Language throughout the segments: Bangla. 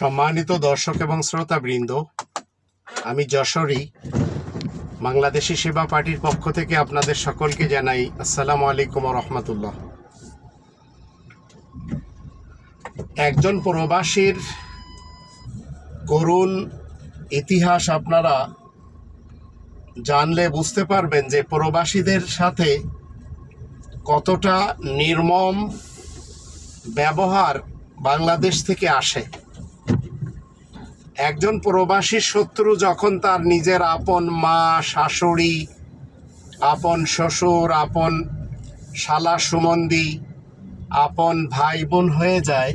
সম্মানিত দর্শক এবং শ্রোতাবৃন্দ, আমি যশোরী, বাংলাদেশি সেবা পার্টির পক্ষ থেকে আপনাদের সকলকে জানাই আসসালামু আলাইকুম রহমতুল্লাহ। একজন প্রবাসীর করুণ ইতিহাস আপনারা জানলে বুঝতে পারবেন যে প্রবাসীদের সাথে কতটা নির্মম ব্যবহার বাংলাদেশ থেকে আসে। একজন প্রবাসী শত্রু যখন তার নিজের আপন মা, শাশুড়ি, আপন শ্বশুর, আপন শালা সুমন্দি, আপন ভাই বোন হয়ে যায়,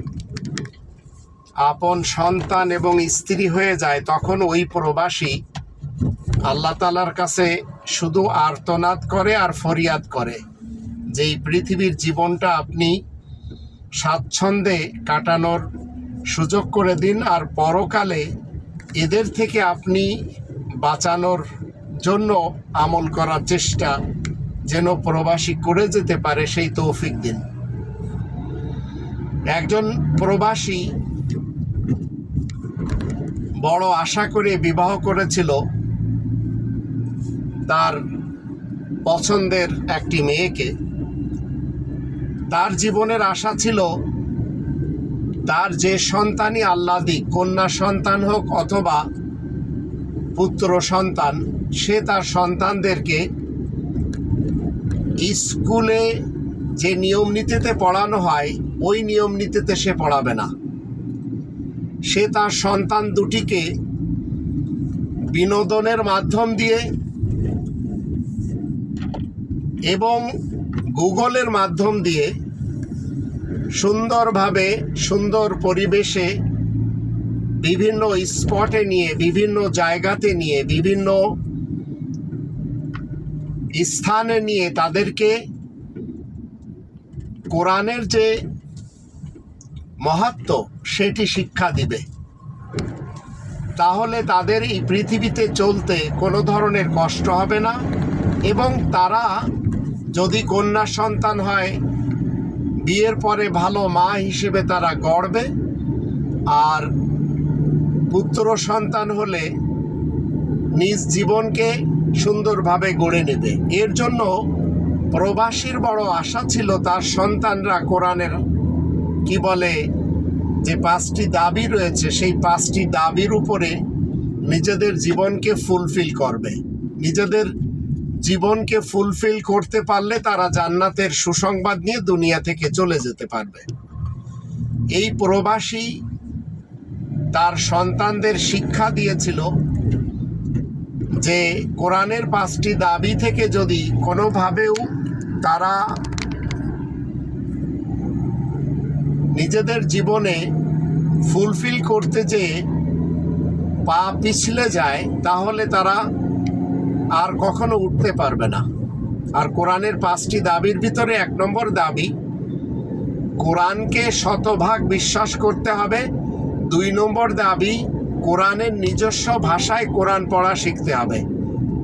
আপন সন্তান এবং স্ত্রী হয়ে যায়, তখন ওই প্রবাসী আল্লাহ তালার কাছে শুধু আর্তনাদ করে আর ফরিয়াদ করে যে, এই পৃথিবীর জীবনটা আপনি স্বাচ্ছন্দ্যে কাটানোর সুযোগ করে দিন আর পরকালে এদের থেকে আপনি বাঁচানোর জন্য আমল করার চেষ্টা যেন প্রবাসী করে যেতে পারে, সেই তৌফিক দিন। একজন প্রবাসী বড় আশা করে বিবাহ করেছিল, তার পছন্দের একটি মেয়েকে। তার জীবনের আশা ছিল তার যে সন্তানই আল্লাহ দিক, কন্যা সন্তান হোক অথবা পুত্র সন্তান, সে তার সন্তানদেরকে স্কুলে যে নিয়ম নীতিতে পড়ানো হয়, ওই নিয়ম নীতিতে সে পড়াবে না। সে তার সন্তান দুটিকে বিনোদনের মাধ্যম দিয়ে এবং গুগলের মাধ্যম দিয়ে সুন্দরভাবে, সুন্দর পরিবেশে বিভিন্ন স্পটে নিয়ে, বিভিন্ন জায়গাতে নিয়ে, বিভিন্ন স্থানে নিয়ে তাদেরকে কোরআনের যে মহাত্ম সেটি শিক্ষা দিবে। তাহলে তাদের এই পৃথিবীতে চলতে কোনো ধরনের কষ্ট হবে না এবং তারা যদি কন্যা সন্তান হয় বিয়ের পরে ভালো মা হিসেবে তারা গড়বে, আর পুত্র সন্তান হলে নিজ জীবনকে সুন্দরভাবে গড়ে নেবে। এর জন্য প্রবাসীর বড় আশা ছিল তার সন্তানরা কোরআনের কি বলে যে পাঁচটি দাবি রয়েছে, সেই পাঁচটি দাবির উপরে নিজেদের জীবনকে ফুলফিল করবে। নিজেদের জীবনকে ফুলফিল করতে পারলে তারা জান্নাতের সুসংবাদ নিয়ে দুনিয়া থেকে চলে যেতে পারবে। এই প্রবাসী তার সন্তানদের শিক্ষা দিয়েছিল যে কোরআনের পাঁচটি দাবি থেকে যদি কোনোভাবেও তারা নিজেদের জীবনে ফুলফিল করতে যেয়ে পা পিছলে যায়, তাহলে তারা আর কখনো উঠতে পারবে না। আর কোরআনের পাঁচটি দাবির ভিতরে এক নম্বর দাবি, কোরআনকে শতভাগ বিশ্বাস করতে হবে। দুই নম্বর দাবি, কোরআনের নিজস্ব ভাষায় কোরআন পড়া শিখতে হবে।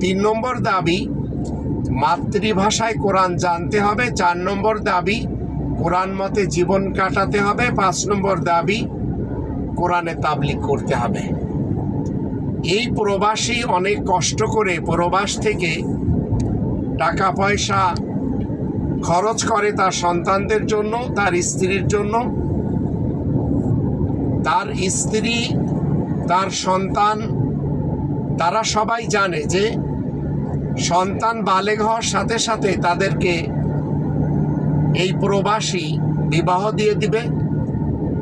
তিন নম্বর দাবি, মাতৃভাষায় কোরআন জানতে হবে। চার নম্বর দাবি, কোরআন মতে জীবন কাটাতে হবে। পাঁচ নম্বর দাবি, কোরআনে তাবলিক করতে হবে। এই প্রবাসী অনেক কষ্ট করে প্রবাস থেকে টাকা পয়সা খরচ করে তার সন্তানদের জন্য, তার স্ত্রীর জন্য। তার স্ত্রী, তার সন্তান, তারা সবাই জানে যে সন্তান বালেগ হওয়ার সাথে সাথে তাদেরকে এই প্রবাসী বিবাহ দিয়ে দিবে।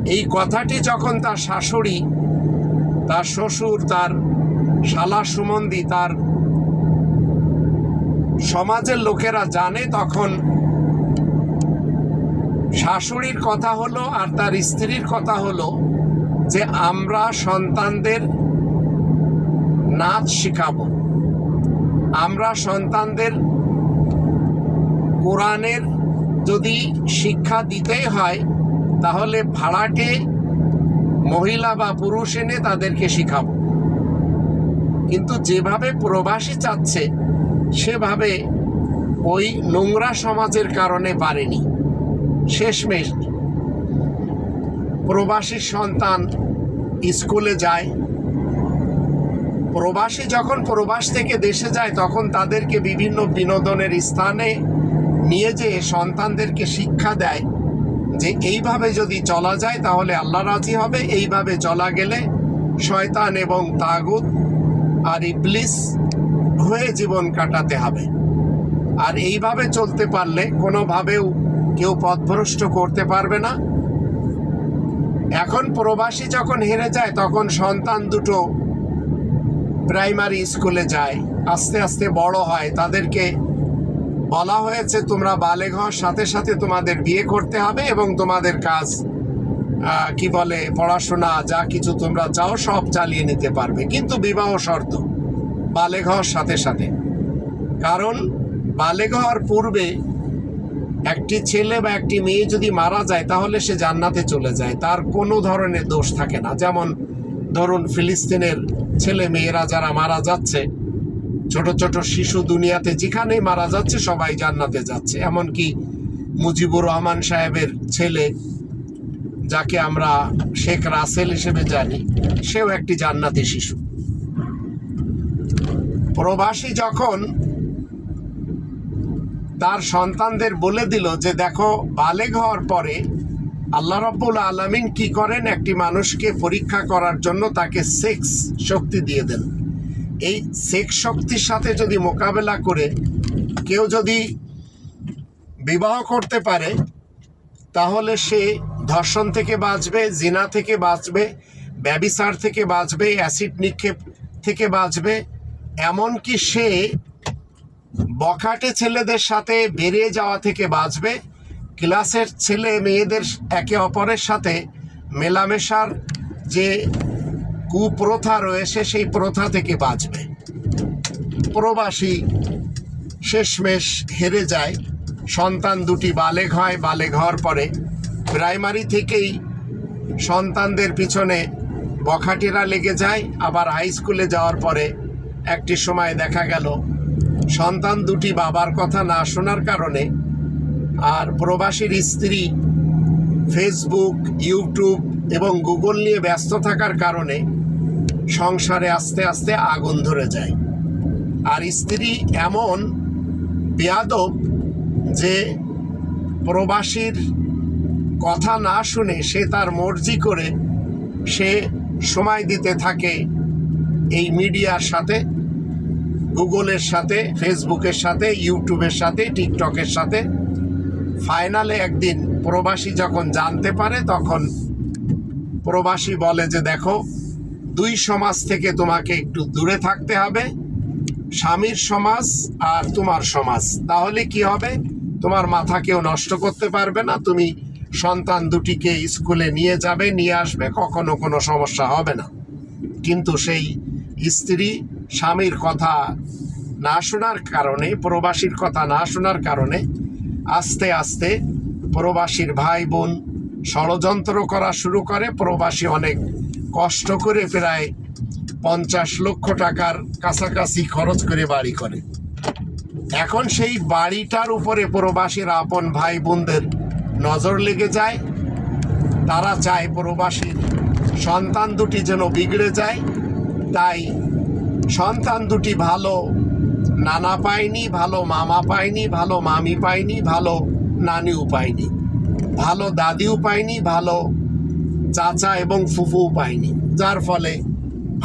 এই কথাটি যখন তার শাশুড়ি, তার শ্বশুর, তার শালা সুমন্দি তার সমাজের লোকেরা জানে তখন শাশুড়ির কথা হলো আর তার স্ত্রীর কথা হলো যে আমরা সন্তানদের নাচ শিখাবো। আমরা সন্তানদের কোরআনের যদি শিক্ষা দিতেই হয়, তাহলে ভাড়াটে মহিলা বা পুরুষ এনে তাদেরকে শিখাবো। কিন্তু যেভাবে প্রবাসী চাচ্ছে, সেভাবে ওই নোংরা সমাজের কারণে পারেনি শেষমেশ প্রবাসী সন্তান স্কুলে যায়। প্রবাসী যখন প্রবাস থেকে দেশে যায়, তখন তাদেরকে বিভিন্ন বিনোদনের স্থানে নিয়ে যেয়ে সন্তানদেরকে শিক্ষা দেয় যে, এইভাবে যদি চলা যায় তাহলে আল্লাহ রাজি হবে, এইভাবে চলা গেলে শয়তান এবং তাগুত আর ইবলিস হয়ে জীবন কাটাতে হবে। আর এইভাবে চলতে পারলে কোনোভাবেও কেউ পথভ্রষ্ট করতে পারবে না। এখন প্রবাসী যখন হেরে যায়, তখন সন্তান দুটো প্রাইমারি স্কুলে যায়, আস্তে আস্তে বড় হয়। তাদেরকে বলা হয়েছে, তোমরা হওয়ার সাথে সাথে তোমাদের বিয়ে করতে হবে এবং তোমাদের কাজ কি বলে, পড়াশোনা, যা কিছু তোমরা চাও সব চালিয়ে নিতে পারবে। কিন্তু বিবাহ শর্ত হওয়ার সাথে সাথে। কারণ বালেগ হওয়ার পূর্বে একটি ছেলে বা একটি মেয়ে যদি মারা যায়, তাহলে সে জান্নাতে চলে যায়। তার কোনো ধরনের দোষ থাকে না। যেমন ধরুন, ফিলিস্তিনের ছেলে মেয়েরা যারা মারা যাচ্ছে, ছোট ছোট শিশু দুনিয়াতে যেখানেই মারা যাচ্ছে, সবাই জান্নাতে যাচ্ছে। এমনকি মুজিবুর রহমান সাহেবের ছেলে যাকে আমরা শেখ রাসেল হিসেবে জানি, সেও একটি জান্নাতি শিশু। প্রবাসী যখন তার সন্তানদের বলে দিল যে, দেখো, বালেগ হওয়ার পরে আল্লাহ রব্বুল আলমিন কি করেন? একটি মানুষকে পরীক্ষা করার জন্য তাকে সেক্স শক্তি দিয়ে দেন। এই সেক্স শক্তির সাথে যদি মোকাবেলা করে, কেউ যদি বিবাহ করতে পারে, তাহলে সে ধর্ষণ থেকে বাঁচবে, জিনা থেকে বাঁচবে, ব্যবিচার থেকে বাঁচবে, অ্যাসিড নিক্ষেপ থেকে বাঁচবে। এমনকি সে বখাটে ছেলেদের সাথে বেরিয়ে যাওয়া থেকে বাঁচবে। ক্লাসের ছেলে মেয়েদের একে অপরের সাথে মেলামেশার যে কুপ্রথা রয়েছে, সেই প্রথা থেকে বাঁচবে। প্রবাসী শেষমেশ হেরে যায়। সন্তান দুটি বালেগ হয় হওয়ার পরে প্রাইমারি থেকেই সন্তানদের পিছনে বখাটিরা লেগে যায়। আবার হাই স্কুলে যাওয়ার পরে একটি সময় দেখা গেল, সন্তান দুটি বাবার কথা না শোনার কারণে আর প্রবাসীর স্ত্রী ফেসবুক ইউটিউব এবং গুগল নিয়ে ব্যস্ত থাকার কারণে সংসারে আস্তে আস্তে আগুন ধরে যায়। আর স্ত্রী এমন বেয়াদব যে প্রবাসীর কথা না শুনে সে তার মর্জি করে সে সময় দিতে থাকে এই মিডিয়ার সাথে, গুগলের সাথে, ফেসবুকের সাথে, ইউটিউবের সাথে, টিকটকের সাথে। ফাইনালে একদিন প্রবাসী যখন জানতে পারে, তখন প্রবাসী বলে যে, দেখো, দুই সমাজ থেকে তোমাকে একটু দূরে থাকতে হবে, স্বামীর সমাজ আর তোমার সমাজ। তাহলে কি হবে? তোমার মাথা কেউ নষ্ট করতে পারবে না। তুমি সন্তান দুটিকে স্কুলে নিয়ে যাবে, নিয়ে আসবে, কখনো কোনো সমস্যা হবে না। কিন্তু সেই স্ত্রী স্বামীর কথা না শোনার কারণে, প্রবাসীর কথা না শোনার কারণে আস্তে আস্তে প্রবাসীর ভাই বোন ষড়যন্ত্র করা শুরু করে। প্রবাসী অনেক কষ্ট করে প্রায় পঞ্চাশ লক্ষ টাকার কাছাকাছি খরচ করে বাড়ি করে। এখন সেই বাড়িটার উপরে প্রবাসীর আপন ভাই বোনদের নজর লেগে যায়, তারা চায় প্রবাসীর সন্তান দুটি যেন বিগড়ে যায়, তাই সন্তান দুটি ভালো নানা পায়নি, ভালো মামা পায়নি, ভালো মামি পায়নি, ভালো নানিও পায়নি, ভালো দাদিও পায়নি, ভালো চাচা এবং ফুফুও পায়নি, যার ফলে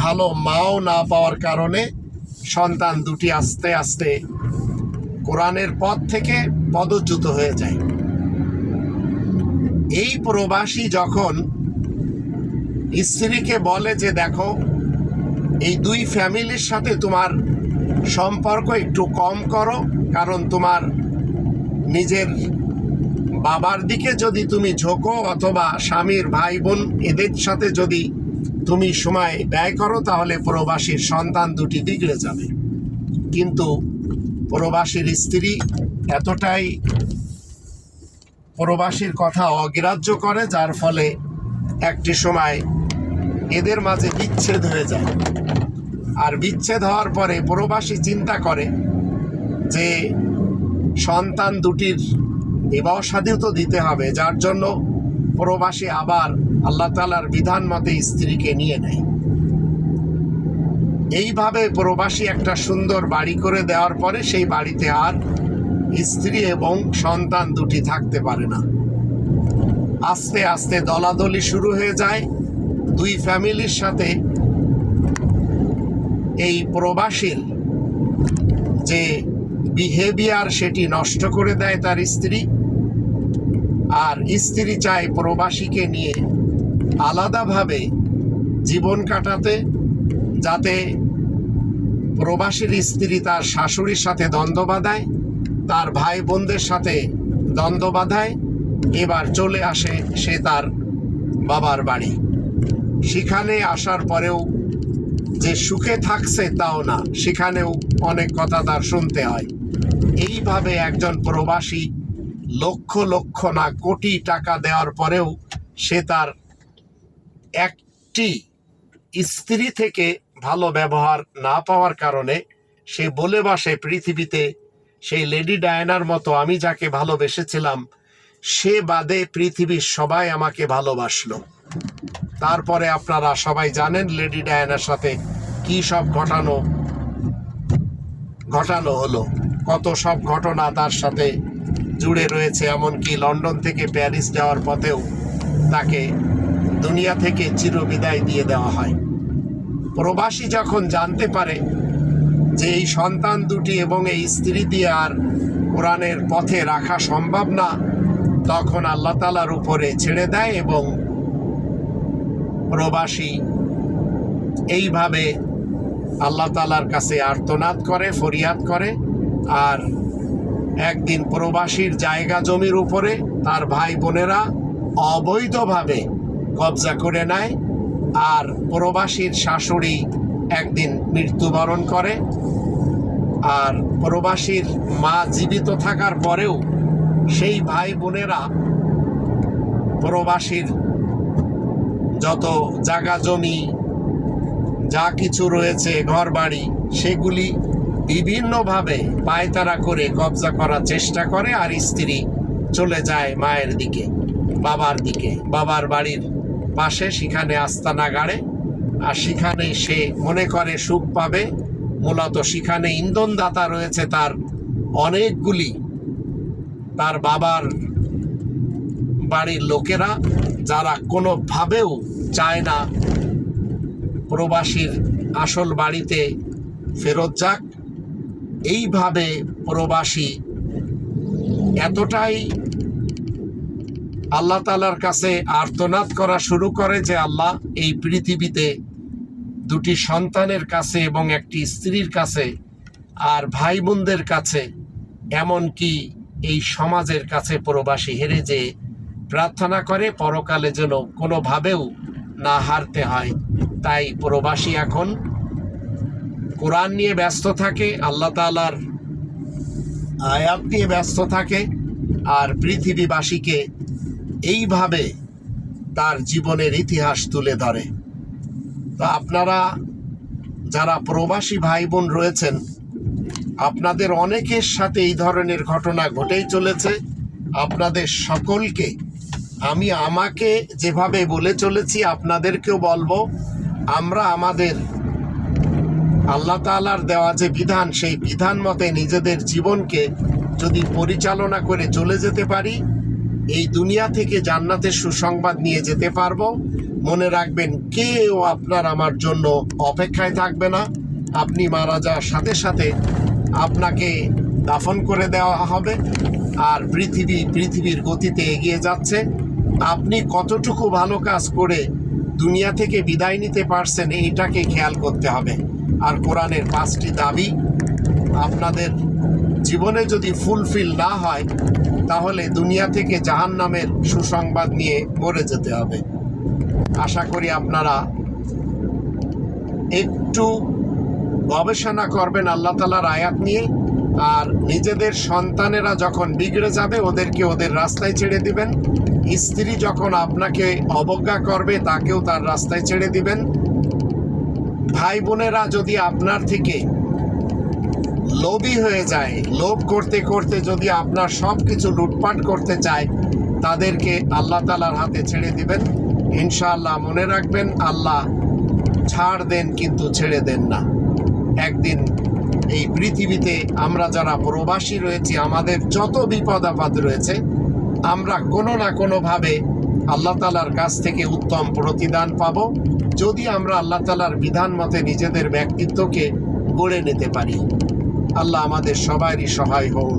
ভালো মাও না পাওয়ার কারণে সন্তান দুটি আস্তে আস্তে কোরআনের পথ থেকে পদচ্যুত হয়ে যায়। এই প্রবাসী যখন স্ত্রীকে বলে যে, দেখো, এই দুই ফ্যামিলির সাথে তোমার সম্পর্ক একটু কম করো, কারণ তোমার নিজের বাবার দিকে যদি তুমি ঝোঁকো অথবা স্বামীর ভাই বোন এদের সাথে যদি তুমি সময় ব্যয় করো, তাহলে প্রবাসীর সন্তান দুটি বিগড়ে যাবে। কিন্তু প্রবাসীর স্ত্রী এতটাই প্রবাসীর কথা অগ্রাহ্য করে, যার ফলে একটি সময় এদের মাঝে বিচ্ছেদ হয়ে যায়। আর বিচ্ছেদ হওয়ার পরে প্রবাসী চিন্তা করে যে সন্তান দুটির বিবাহ সাদীও তো দিতে হবে, যার জন্য প্রবাসী আবার আল্লাহ তালার বিধান মতে স্ত্রীকে নিয়ে নেয়। এইভাবে প্রবাসী একটা সুন্দর বাড়ি করে দেওয়ার পরে সেই বাড়িতে আর স্ত্রী এবং সন্তান দুটি থাকতে পারে না। আস্তে আস্তে দলাদলি শুরু হয়ে যায়। দুই ফ্যামিলির সাথে এই প্রবাসীর যে বিহেভিয়ার সেটি নষ্ট করে দেয় তার স্ত্রী। আর স্ত্রী চায় প্রবাসীকে নিয়ে আলাদাভাবে জীবন কাটাতে, যাতে প্রবাসীর স্ত্রী তার শাশুড়ির সাথে দ্বন্দ্ব বাঁধায়। তার ভাই বোনদের সাথে দ্বন্দ্ব বাঁধায়। এবার চলে আসে সে তার বাবার বাড়ি। সেখানে আসার পরেও যে সুখে থাকছে তাও না, সেখানেও অনেক কথা তার শুনতে হয়। এইভাবে একজন প্রবাসী লক্ষ লক্ষ না কোটি টাকা দেওয়ার পরেও সে তার একটি স্ত্রী থেকে ভালো ব্যবহার না পাওয়ার কারণে সে বলে বাসে পৃথিবীতে সেই লেডি ডায়নার মতো আমি যাকে ভালোবেসেছিলাম, সে বাদে পৃথিবীর সবাই আমাকে ভালোবাসলো। তারপরে আপনারা সবাই জানেন লেডি ডায়নার সাথে কি সব ঘটানো ঘটানো হলো, কত সব ঘটনা তার সাথে জুড়ে রয়েছে, এমনকি লন্ডন থেকে প্যারিস যাওয়ার পথেও তাকে দুনিয়া থেকে চিরবিদায় দিয়ে দেওয়া হয়। প্রবাসী যখন জানতে পারে যে এই সন্তান দুটি এবং এই স্ত্রী দিয়ে আর কোরআনের পথে রাখা সম্ভব না, তখন আল্লাহ তালার উপরে ছেড়ে দেয় এবং প্রবাসী এইভাবে আল্লাহ তালার কাছে আর্তনাদ করে, ফরিয়াদ করে আর একদিন প্রবাসীর জায়গা জমির উপরে তার ভাই বোনেরা অবৈধভাবে কবজা করে নেয় আর প্রবাসীর শাশুড়ি একদিন মৃত্যুবরণ করে। আর প্রবাসীর মা জীবিত থাকার পরেও সেই ভাই বোনেরা প্রবাসীর যত জায়গা জমি, যা কিছু রয়েছে ঘর বাড়ি সেগুলি বিভিন্নভাবে পায়তারা করে কবজা করার চেষ্টা করে আর স্ত্রী চলে যায় মায়ের দিকে, বাবার দিকে। বাবার বাড়ির পাশে সেখানে আস্তানা গাড়ে। আর সেখানেই সে মনে করে সুখ পাবে। মূলত সেখানে ইন্ধনদাতা রয়েছে তার অনেকগুলি। তার বাবার বাড়ির লোকেরা, যারা কোনোভাবেও চায় না প্রবাসীর আসল বাড়িতে ফেরত যাক। এইভাবে প্রবাসী এতটাই আল্লাহ তালার কাছে আর্তনাদ করা শুরু করে যে আল্লাহ এই পৃথিবীতে দুটি সন্তানের কাছে এবং একটি স্ত্রীর কাছে আর ভাই বোনদের কাছে, এমনকি এই সমাজের কাছে প্রবাসী হেরে যে প্রার্থনা করে, পরকালে যেন কোনোভাবেও না হারতে হয়। তাই প্রবাসী এখন কোরআন নিয়ে ব্যস্ত থাকে, আল্লাহ তালার আয়াত নিয়ে ব্যস্ত থাকে, আর পৃথিবীবাসীকে এইভাবে তার জীবনের ইতিহাস তুলে ধরে। তো আপনারা যারা প্রবাসী ভাই বোন রয়েছেন, আপনাদের অনেকের সাথে এই ধরনের ঘটনা ঘটেই চলেছে। আপনাদের সকলকে আমি আমাকে যেভাবে বলে চলেছি আপনাদেরকেও বলব, আমরা আমাদের আল্লাহ তালার দেওয়া যে বিধান, সেই বিধান মতে নিজেদের জীবনকে যদি পরিচালনা করে চলে যেতে পারি এই দুনিয়া থেকে জান্নাতের সুসংবাদ নিয়ে যেতে পারব। মনে রাখবেন, কেউ আপনার আমার জন্য অপেক্ষায় থাকবে না। আপনি মারা যাওয়ার সাথে সাথে আপনাকে দাফন করে দেওয়া হবে। আর পৃথিবী পৃথিবীর গতিতে এগিয়ে যাচ্ছে। আপনি কতটুকু ভালো কাজ করে দুনিয়া থেকে বিদায় নিতে পারছেন এইটাকে খেয়াল করতে হবে। আর কোরআনের পাঁচটি দাবি আপনাদের জীবনে যদি ফুলফিল না হয়, তাহলে দুনিয়া থেকে জাহান নামের সুসংবাদ নিয়ে মরে যেতে হবে। আশা করি আপনারা একটু গবেষণা করবেন আল্লাহ তালার আয়াত নিয়ে, আর নিজেদের সন্তানেরা যখন বিগড়ে যাবে, ওদেরকে ওদের রাস্তায় ছেড়ে দিবেন। স্ত্রী যখন আপনাকে অবজ্ঞা করবে, তাকেও তার রাস্তায় ছেড়ে দিবেন। ভাই বোনেরা যদি আপনার থেকে লোভী হয়ে যায়। লোভ করতে করতে যদি আপনার সব কিছু লুটপাট করতে চায়, তাদেরকে আল্লাহ তালার হাতে ছেড়ে দিবেন। ইনশাআল্লাহ মনে রাখবেন, আল্লাহ ছাড় দেন কিন্তু ছেড়ে দেন না। একদিন এই পৃথিবীতে আমরা যারা প্রবাসী রয়েছি, আমাদের যত বিপদ আপদ রয়েছে, আমরা কোনো না কোনোভাবে আল্লাহ তালার কাছ থেকে উত্তম প্রতিদান পাব। যদি আমরা আল্লাহ তালার বিধান মতে নিজেদের ব্যক্তিত্বকে গড়ে নিতে পারি। আল্লাহ আমাদের সবারই সহায় হন